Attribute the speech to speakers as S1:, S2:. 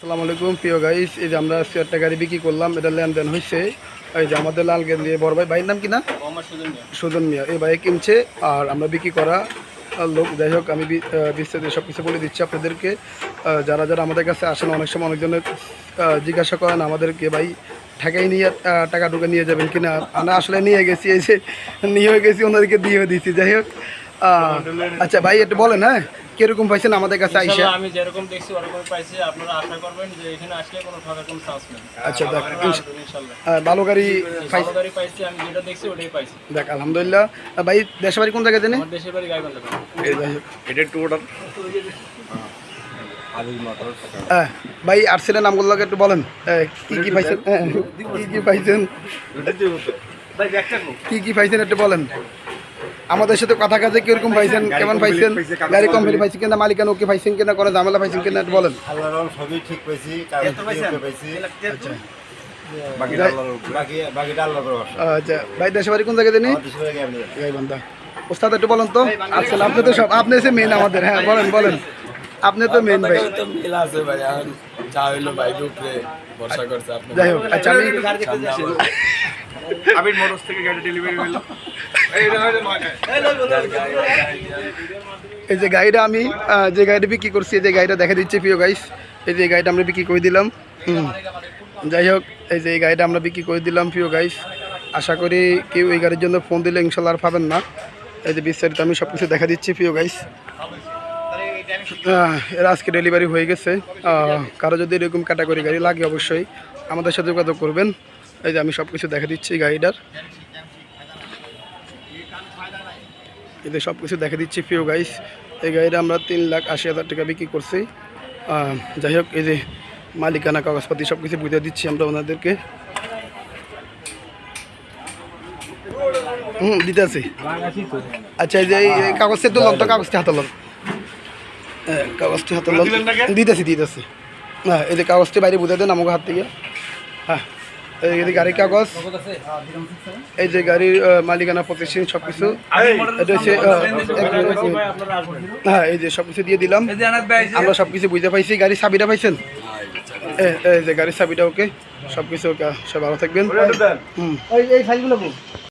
S1: আসসালামু আলাইকুম প্রিয় গাইস এই যে আমরা একটা গাড়ি বিক্রি করলাম এটা লেনদেন হয়েছে এই যে আমাদের লাল দিয়ে বড় ভাই ভাইয়ের নাম কি না? সুজন মিয়া। এই ভাই কিনছে আর আমরা বিক্রি করা লোক যাই হোক আমি বিস্তারিত সব কিছু বলে দিচ্ছি আপনাদেরকে। যারা যারা আমাদের কাছে আসেন অনেক সময় অনেকজনের জিজ্ঞাসা করেন আমাদেরকে ভাই ঠেকাই নিয়ে টাকা টুকা নিয়ে যাবেন কিনা আমরা আসলে নিয়ে গেছি এই যে নিয়ে গেছি ওনাদেরকে দিয়ে দিচ্ছি যাই হোক আচ্ছা ভাই একটু বলেন হ্যাঁ কীরকম পাইছেন আমাদের কাছে আইসা
S2: আমি যেরকম দেখছি ওরকম পাইছি আপনারা আশা করবেন যে এখানে আসলে কোনো ঠকার কোনো চান্স নেই
S1: আচ্ছা দেখ
S2: ইনশাআল্লাহ
S1: ভালো গাড়ি পাইছি
S2: গাড়ি পাইছি আমি যেটা দেখছি ওটাই পাইছি
S1: দেখ আলহামদুলিল্লাহ ভাই দেশের বাড়ি কোন জায়গায় জানি
S2: আমার দেশের বাড়ি গাইবান্ধা।
S3: এটা ওটা
S1: হ্যাঁ, ভাই আর্সেলের নামগুলোকে একটু বলেন হ্যাঁ, কি কি পাইছেন হ্যাঁ, কি কি পাইছেন কি কি পাইছেন একটু বলেন আমাদের সাথে কথা কাজে কীরকম পাইছেন কেমন পাইছেন? গাড়ি কোম্পানি পাইছেন কিনা মালিকানা ওকে পাইছেন কিনা কোনো ঝামেলা পাইছেন কিনা একটু বলেন।
S3: আল্লাহর রহম সবই ঠিক পাইছি পাইছি। বাকিটা আল্লাহর উপরে। বাকি বাকিটা আল্লাহর উপরে
S1: আচ্ছা ভাই দেশের বাড়ি কোন। গাইবান্ধা ওস্তাদ একটু বলেন তো। আর্সেল আপনি তো সব আপনি এসে মেন আমাদের হ্যাঁ বলেন বলেন। আপনি তো মেন ভাই।
S4: তো মিল আছে ভাই এখন চা হইল বাইক উপরে ভরসা করছে আপনি
S1: যাই হোক আচ্ছা আমি
S3: মোটরস থেকে গাড়ি ডেলিভারি হলো
S1: এই যে গাড়িটা আমি যে গাড়িটা বিক্রি করছি, এই যে গাড়িটা দেখা দিচ্ছি প্রিয় গাইস এই যে গাড়িটা আমরা বিক্রি করে দিলাম। যাই হোক, এই যে এই গাড়িটা আমরা বিক্রি করে দিলাম প্রিয় গাইস আশা করি কেউ এই গাড়ির জন্য ফোন দিলে ইনশাল্লাহ আর পাবেন না। এই যে বিস্তারিত আমি সব কিছু দেখা দিচ্ছি প্রিয় গাইস এর আজকে ডেলিভারি হয়ে গেছে। কারও যদি এরকম ক্যাটাগরি গাড়ি লাগে অবশ্যই আমাদের সাথে যোগাযোগ করবেন। এই যে আমি সব কিছু দেখা দিচ্ছি গাড়িটার। এতে সব কিছু দেখা দিচ্ছি প্রিয় গাইস এই গাড়িটা আমরা তিন লাখ আশি হাজার টাকা বিক্রি করছি। যাই হোক এই যে মালিকানা কাগজপাতি সব কিছু বুঝে দিচ্ছি আমরা ওনাদেরকে। হুম দিতে আছি। আচ্ছা এই যে এই কাগজটা লন তো কাগজটা হাতে লন। হ্যাঁ, কাগজটি হাতে লন। দিতেছি দিতেছি হ্যাঁ এই যে কাগজটি বাইরে বুঝে দেন আমাকে হাত থেকে। হ্যাঁ। এই যে গাড়ির কাগজ। এই যে গাড়ির মালিকানা প্রতিষ্ঠান সব কিছু হ্যাঁ এই যে সব কিছু দিয়ে দিলাম। আমরা সব কিছু বুঝতে পাইছি গাড়ির চাবিটা পাইছেন? এ, এই যে গাড়ির চাবিটা ওকে। সব কিছু ওকে সব ভালো থাকবেন। হুম। এই এই ফাইলগুলো